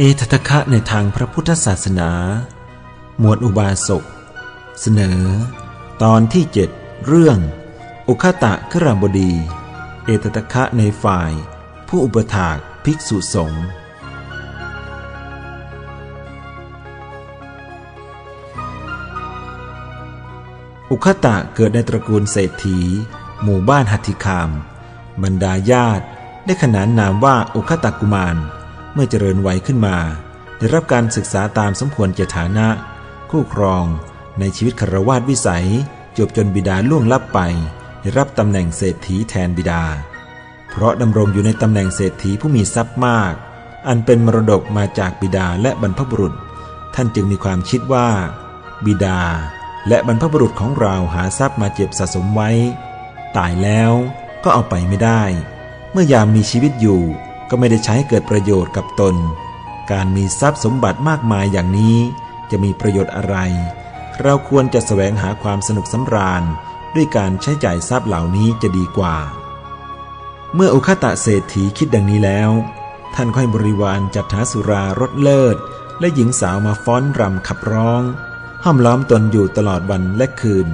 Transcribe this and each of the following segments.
เอททคะในทางพระพุทธศาสนา หมวดอุบาสก เสนอ ตอนที่เจ็ดเรื่อง อุคตะครบดี เอตตะคะในฝ่าย ผู้อุปถากภิกษุสงฆ์อุคตะเกิดในตระกูลเศรษฐี หมู่บ้านหัตถิคาม บรรดาญาติได้ขนานนามว่าอุคตะกุมาร เมื่อเจริญวัยขึ้นมา ได้รับการศึกษาตามสมควรเจฐานะ คู่ครอง ในชีวิตคารวาสวิสัย จบจนบิดาล่วงลับไป ได้รับตำแหน่งเศรษฐีแทนบิดา เพราะดำรงอยู่ในตำแหน่งเศรษฐีผู้มีทรัพย์มาก อันเป็นมรดกมาจากบิดาและบรรพบุรุษ ท่านจึงมีความคิดว่า บิดาและบรรพบุรุษของเราหาทรัพย์มาเจ็บสะสมไว้ ตายแล้วก็เอาไปไม่ได้ เมื่อยามมีชีวิตอยู่ ก็ไม่ได้ใช้ให้เกิดประโยชน์กับตน การมีทรัพย์สมบัติมากมายอย่างนี้ จะมีประโยชน์อะไร เราควรจะแสวงหาความสนุกสำราญ ด้วยการใช้จ่ายทรัพย์เหล่านี้จะดีกว่า เมื่ออุคตะเศรษฐีคิดดังนี้แล้ว ท่านค่อยบริวารจัดหาสุรารสเลิศ และหญิงสาวมาฟ้อนรำขับร้อง ห้อมล้อมตนอยู่ตลอดวันและคืน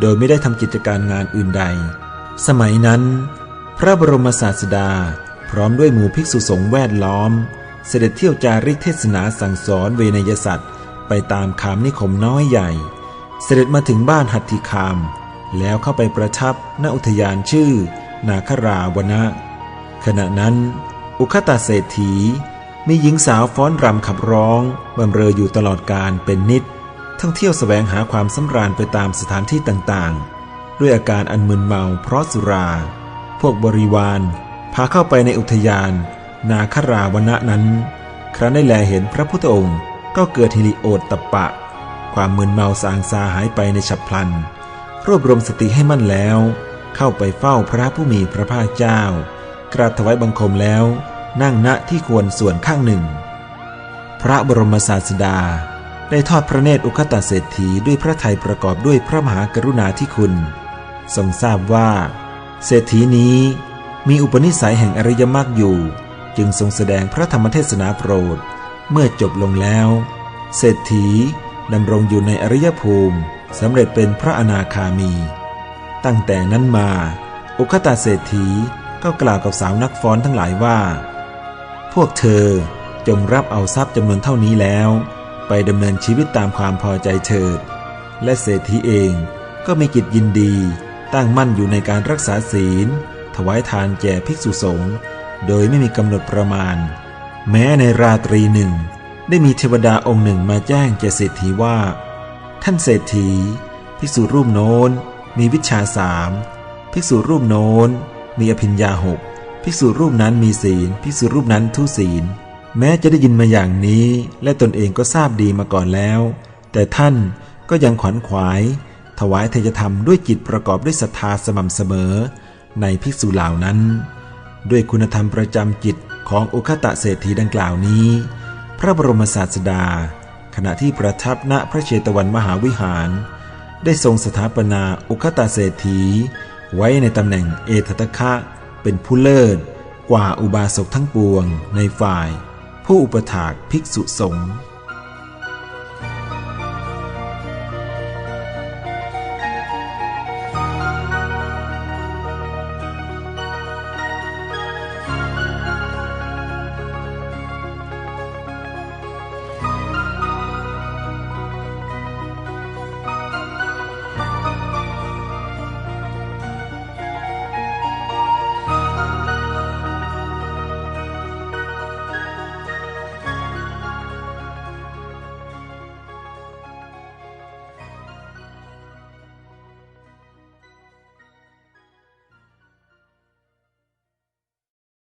โดยไม่ได้ทำกิจการงานอื่นใด สมัยนั้น พระบรมศาสดา พร้อมด้วยหมู่ภิกษุสงฆ์แวดล้อม เสด็จเที่ยวจาริกเทศนาสั่งสอนเวนยสัตว์ ไปตามคามนิคมน้อยใหญ่ เสด็จมาถึงบ้านหัตถิคาม แล้วเข้าไปประทับณอุทยานชื่อ นาคราวนะขณะนั้น อุคตาเศรษฐี มีหญิงสาวฟ้อนรำขับร้องบำเรออยู่ตลอดการเป็นนิด ท่องเที่ยวแสวงหาความสำราญไปตามสถานที่ต่างๆ ด้วยอาการอันมึนเมาเพราะสุรา พวกบริวาร พาเข้าไปในอุทยาน นาคราวนะนั้น ครั้นได้แลเห็นพระพุทธองค์ก็เกิดฮิริโอตตปปะ ความมึนเมาสางซาหายไปในฉับพลัน รวบรวมสติให้มั่นแล้ว เข้าไปเฝ้าพระผู้มีพระภาคเจ้า กราบถวายบังคมแล้ว นั่งณที่ควรส่วนข้างหนึ่ง พระบรมศาสดา ได้ทอดพระเนตรอุคตเศรษฐีด้วยพระทัยประกอบด้วยพระมหากรุณาธิคุณ ทรงทราบว่า เศรษฐีนี้ มีอุปนิสัยแห่งอริยมรรคอยู่ จึงทรงแสดงพระธรรมเทศนาโปรด เมื่อจบลงแล้ว เศรษฐีดำรงอยู่ในอริยภูมิสำเร็จเป็นพระอนาคามี ตั้งแต่นั้นมา อุคตาเศรษฐีก็กล่าวกับสาวนักฟ้อนทั้งหลายว่า พวกเธอจงรับเอาทรัพย์จำนวนเท่านี้แล้ว ไปดำเนินชีวิตตามความพอใจเถิด และเศรษฐีเองก็มีจิตยินดีตั้งมั่นอยู่ในการรักษาศีล ถวายทานแก่ภิกษุสงฆ์โดยไม่มีกำหนดประมาณ แม้ในราตรีหนึ่ง ได้มีเทวดาองค์หนึ่งมาแจ้งแก่เศรษฐีว่า ท่านเศรษฐี ภิกษุรูปโน้น มีวิชาสามภิกษุรูปโน้น มีอภิญญาหกภิกษุรูปนั้นมีศีลภิกษุรูปนั้นทุศีล แม้จะได้ยินมาอย่างนี้ และตนเองก็ทราบดีมาก่อนแล้ว แต่ท่านก็ยังขวัญขวาย ถวายเทยธรรมด้วยจิตประกอบด้วยศรัทธาสม่ำเสมอ ในภิกษุเหล่านั้น ด้วยคุณธรรมประจำจิตของอุคตะเศรษฐีดังกล่าวนี้ พระบรมศาสดา ขณะที่ประทับณพระเชตวันมหาวิหาร ได้ทรงสถาปนาอุคตาเศรษฐี ไว้ในตำแหน่งเอตตะคะเป็นผู้เลิศกว่าอุบาสกทั้งปวงในฝ่าย ผู้อุปถากภิกษุสงฆ์